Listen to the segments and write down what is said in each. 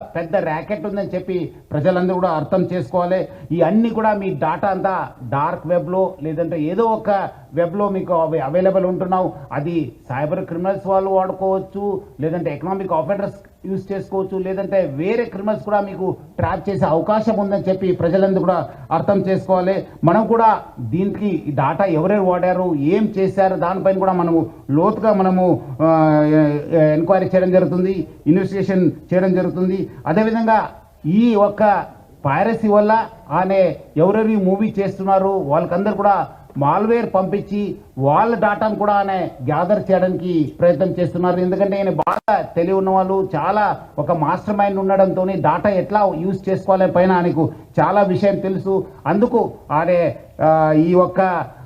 పెద్ద ర్యాకెట్ ఉందని చెప్పి ప్రజలందరూ కూడా అర్థం చేసుకోవాలి. ఈ అన్ని కూడా మీ డాటా అంతా డార్క్ వెబ్లో లేదంటే ఏదో ఒక వెబ్లో మీకు అవి అవైలబుల్ ఉంటున్నావు. అది సైబర్ క్రిమినల్స్ వాళ్ళు వాడుకోవచ్చు లేదంటే ఎకనామిక్ ఆఫెండర్స్ యూజ్ చేసుకోవచ్చు లేదంటే వేరే క్రిమినల్స్ కూడా మీకు ట్రాప్ చేసే అవకాశం ఉందని చెప్పి ప్రజలందరూ కూడా అర్థం చేసుకోవాలి. మనం కూడా దీనికి ఈ డాటా ఎవరెవరు వాడారు ఏం చేశారు దానిపైన కూడా మనము లోతుగా మనము ఎంక్వైరీ చేయడం జరుగుతుంది ఇన్వెస్టిగేషన్ చేయడం జరుగుతుంది. అదేవిధంగా ఈ ఒక్క పైరసీ వల్ల ఆమె ఎవరెవరి మూవీ చేస్తున్నారు వాళ్ళకందరూ కూడా మాల్వేర్ పంపించి వాళ్ళ డాటాను కూడా ఆయన గ్యాదర్ చేయడానికి ప్రయత్నం చేస్తున్నారు. ఎందుకంటే ఆయన బాగా తెలివి ఉన్న వాళ్ళు చాలా ఒక మాస్టర్ మైండ్ ఉండడంతో డాటా ఎట్లా యూజ్ చేసుకోవాలి పైన ఆయనకు చాలా విషయం తెలుసు. అందుకు ఆయన ఈ ఒక్క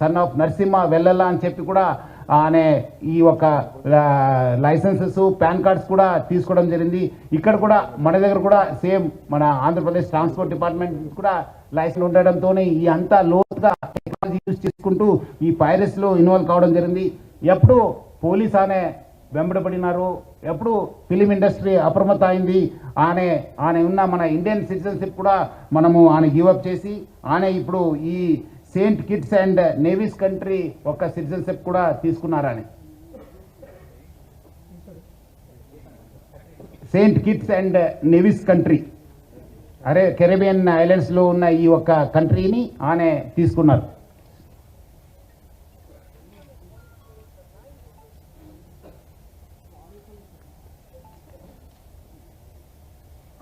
సన్ ఆఫ్ నరసింహ వెల్లెల అని చెప్పి కూడా అనే ఈ యొక్క లైసెన్సెస్ పాన్ కార్డ్స్ కూడా తీసుకోవడం జరిగింది. ఇక్కడ కూడా మన దగ్గర కూడా సేమ్ మన ఆంధ్రప్రదేశ్ ట్రాన్స్పోర్ట్ డిపార్ట్మెంట్ కూడా లైసెన్స్ ఉండడంతో ఈ అంతా లోతుగా టెక్నాలజీ యూజ్ చేసుకుంటూ ఈ పైరస్లో ఇన్వాల్వ్ కావడం జరిగింది. ఎప్పుడు పోలీస్ అనే వెంబడబడినారు. ఎప్పుడు ఫిలిం ఇండస్ట్రీ అప్రమత్త అయింది. ఆనే ఆనే ఉన్న మన ఇండియన్ సిటిజన్షిప్ కూడా మనము ఆయన గివప్ చేసి ఆనే ఇప్పుడు ఈ Saint Kitts and Nevis country ఒక సిటిజన్షిప్ కూడా తీసుకున్నారని. Saint Kitts and Nevis country అరే కెరేబియన్ ఐలాండ్స్లో ఉన్న ఈ ఒక్క కంట్రీని ఆనే తీసుకున్నారు.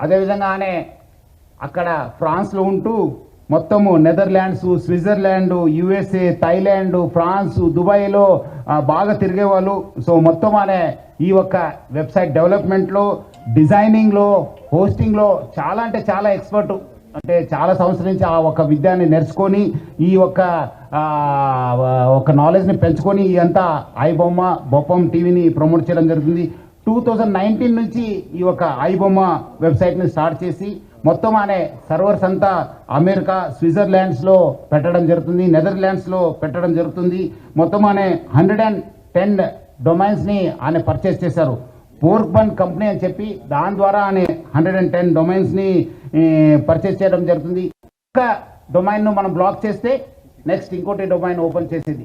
అదేవిధంగా ఆనే అక్కడ ఫ్రాన్స్లో ఉంటూ మొత్తము Netherlands Switzerland USA Thailand France దుబాయ్లో బాగా తిరిగేవాళ్ళు. సో మొత్తం అనే ఈ ఒక్క వెబ్సైట్ డెవలప్మెంట్లో డిజైనింగ్లో హోస్టింగ్లో చాలా అంటే చాలా ఎక్స్పర్ట్. అంటే చాలా సంవత్సరం నుంచి ఆ ఒక విద్యాన్ని నేర్చుకొని ఈ యొక్క ఒక నాలెడ్జ్ని పెంచుకొని ఇదంతా ఐబొమ్మ బొప్పం టీవీని ప్రమోట్ చేయడం జరుగుతుంది. టూ థౌజండ్ నైన్టీన్ నుంచి ఈ ఒక ఐబొమ్మ వెబ్సైట్ని స్టార్ట్ చేసి మొత్తం అనే సర్వర్స్ అంతా అమెరికా స్విట్జర్లాండ్స్లో పెట్టడం జరుగుతుంది నెదర్లాండ్స్లో పెట్టడం జరుగుతుంది. మొత్తం అనే హండ్రెడ్ అండ్ టెన్ డొమైన్స్ని ఆయన పర్చేస్ చేశారు. పోర్క్బన్ కంపెనీ అని చెప్పి దాని ద్వారా ఆయన హండ్రెడ్ అండ్ టెన్ డొమైన్స్ని పర్చేస్ చేయడం జరుగుతుంది. ఒక డొమైన్ను మనం బ్లాక్ చేస్తే నెక్స్ట్ ఇంకోటి డొమైన్ ఓపెన్ చేసేది.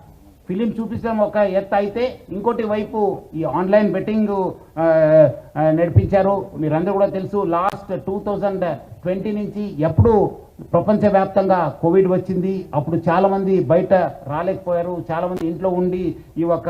ఫిలిం చూపించడం ఒక ఎత్తు అయితే ఇంకోటి వైపు ఈ ఆన్లైన్ బెట్టింగ్ నడిపించారు. మీరందరూ కూడా తెలుసు లాస్ట్ టూ థౌజండ్ ట్వంటీ నుంచి ఎప్పుడు ప్రపంచవ్యాప్తంగా కోవిడ్ వచ్చింది. అప్పుడు చాలామంది బయట రాలేకపోయారు. చాలామంది ఇంట్లో ఉండి ఈ ఒక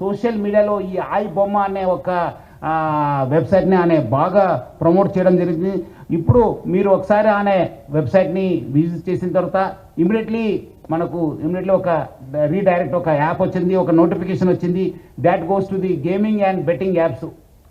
సోషల్ మీడియాలో ఈ ఐ బొమ్మ అనే ఒక వెబ్సైట్ని అనే బాగా ప్రమోట్ చేయడం జరిగింది. ఇప్పుడు మీరు ఒకసారి అనే వెబ్సైట్ని విజిట్ చేసిన తర్వాత ఇమీడియట్లీ మనకు ఇమీడియట్లీ ఒక రీడైరెక్ట్ ఒక యాప్ వచ్చింది ఒక నోటిఫికేషన్ వచ్చింది. That goes to the gaming and betting apps.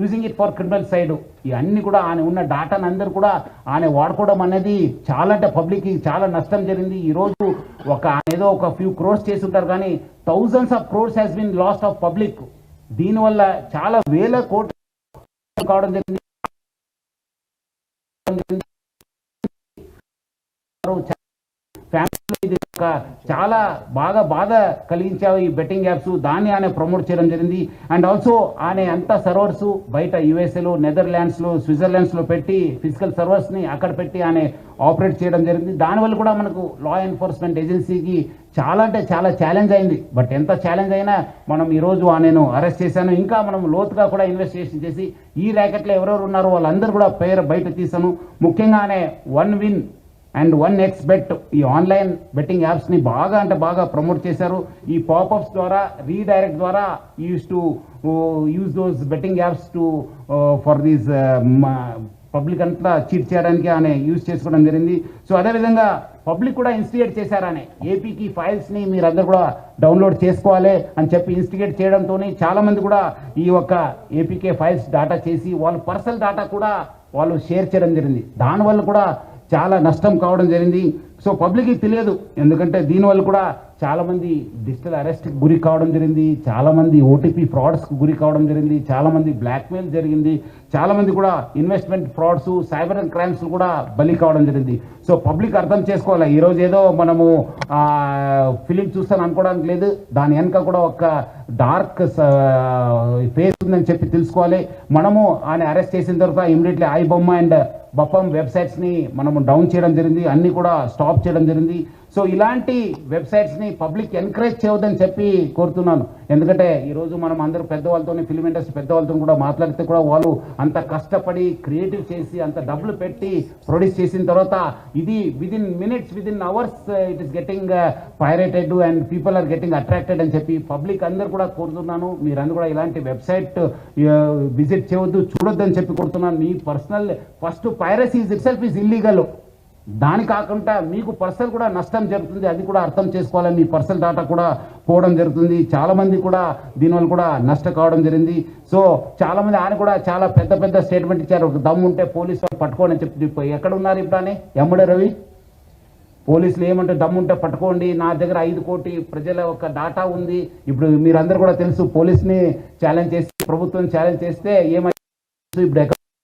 using it for criminal side ఇవన్నీ కూడా ఆయన ఉన్న డాటాను అందరు కూడా ఆయన వాడుకోవడం అనేది చాలా అంటే పబ్లిక్కి చాలా నష్టం జరిగింది. ఈ రోజు ఒక ఆయన ఏదో ఒక ఫ్యూ క్రోర్స్ చేసి ఉంటారు కానీ thousands of crores has been lost of public దీనివల్ల చాలా వేల కోట్లు కావడం జరిగింది. ఫ్యామిలీ చాలా బాగా బాధ కలిగించావు ఈ బెట్టింగ్ యాప్స్ దాన్ని ఆయన ప్రమోట్ చేయడం జరిగింది. అండ్ ఆల్సో ఆయన అంత సర్వర్స్ బయట యుఎస్ఏలో నెదర్లాండ్స్లో స్విట్జర్లాండ్స్లో పెట్టి ఫిజికల్ సర్వర్స్ని అక్కడ పెట్టి ఆయన ఆపరేట్ చేయడం జరిగింది. దానివల్ల కూడా మనకు లా ఎన్ఫోర్స్మెంట్ ఏజెన్సీకి చాలా అంటే చాలా ఛాలెంజ్ అయింది. బట్ ఎంత ఛాలెంజ్ అయినా మనం ఈరోజు నేను అరెస్ట్ చేశాను. ఇంకా మనం లోతుగా కూడా ఇన్వెస్టిగేషన్ చేసి ఈ ర్యాకెట్లో ఎవరెవరు ఉన్నారో వాళ్ళందరూ కూడా పేరు బయట తీసాను ముఖ్యంగానే one win and one X bet ఈ ఆన్లైన్ బెట్టింగ్ యాప్స్ని బాగా అంటే బాగా ప్రమోట్ చేశారు. ఈ పాపప్స్ ద్వారా రీడైరెక్ట్ ద్వారా use to use those betting apps to for these public అంతా చీట్ చేయడానికి ఆయన యూజ్ చేసుకోవడం జరిగింది. సో అదేవిధంగా పబ్లిక్ కూడా ఇన్స్టిగేట్ చేశారనే. ఏపీకి ఫైల్స్ని మీరందరూ కూడా డౌన్లోడ్ చేసుకోవాలి అని చెప్పి ఇన్స్టిగేట్ చేయడంతో చాలామంది కూడా ఈ యొక్క ఏపీకే ఫైల్స్ డాటా చేసి వాళ్ళ పర్సనల్ డాటా కూడా వాళ్ళు షేర్ చేయడం జరిగింది. దానివల్ల కూడా చాలా నష్టం కావడం జరిగింది. సో పబ్లిక్కి తెలియదు. ఎందుకంటే దీనివల్ల కూడా చాలామంది డిజిటల్ అరెస్ట్కి గురి కావడం జరిగింది. చాలామంది ఓటీపీ ఫ్రాడ్స్కి గురి కావడం జరిగింది. చాలామంది బ్లాక్మెయిల్ జరిగింది. చాలామంది కూడా ఇన్వెస్ట్మెంట్ ఫ్రాడ్స్ సైబర్ క్రైమ్స్ కూడా బలి కావడం జరిగింది. సో పబ్లిక్ అర్థం చేసుకోవాలి. ఈరోజు ఏదో మనము ఫిలిం చూస్తాను అనుకోవడానికి లేదు. దాని వెనక కూడా ఒక డార్క్ ఫేస్ uh, ఉందని చెప్పి తెలుసుకోవాలి. మనము ఆయన అరెస్ట్ చేసిన తర్వాత immediately I Bomma and Bappam వెబ్సైట్స్ని మనము డౌన్ చేయడం జరిగింది. అన్ని కూడా స్టాప్ చేయడం జరిగింది. సో ఇలాంటి వెబ్సైట్స్ని పబ్లిక్ ఎంకరేజ్ చేయవద్దని చెప్పి కోరుతున్నాను. ఎందుకంటే ఈరోజు మనం అందరూ పెద్దవాళ్ళతో ఫిలిం ఇండస్ట్రీ పెద్దవాళ్ళతో కూడా మాట్లాడితే కూడా వాళ్ళు అంత కష్టపడి క్రియేటివ్ చేసి అంత డబ్బులు పెట్టి ప్రొడ్యూస్ చేసిన తర్వాత ఇది within minutes within hours it is getting pirated and people are getting attracted అని చెప్పి పబ్లిక్ అందరు కూడా కోరుతున్నాను. మీరందరూ కూడా ఇలాంటి వెబ్సైట్ విజిట్ చేయవద్దు చూడొద్దు అని చెప్పి కోరుతున్నాను. మీ personal first piracy itself is illegal. దాని కాకుండా మీకు పర్సనల్ కూడా నష్టం జరుగుతుంది. అది కూడా అర్థం చేసుకోవాలి మీ పర్సనల్ డాటా కూడా పోవడం జరుగుతుంది. చాలామంది కూడా దీనివల్ల కూడా నష్ట కావడం జరిగింది. సో చాలా మంది ఆయన కూడా చాలా పెద్ద పెద్ద స్టేట్మెంట్ ఇచ్చారు. ఒక దమ్ము ఉంటే పోలీసు వాళ్ళు పట్టుకోని చెప్పి ఎక్కడ ఉన్నారు ఇప్పుడు అని ఎమ్మడే రవి? పోలీసులు ఏమంటే దమ్ముంటే పట్టుకోండి నా దగ్గర ఐదు కోటి ప్రజల ఒక డాటా ఉంది. ఇప్పుడు మీరందరూ కూడా తెలుసు పోలీస్ని ఛాలెంజ్ చేసి ప్రభుత్వం ఛాలెంజ్ చేస్తే ఏమైంది ఇప్పుడు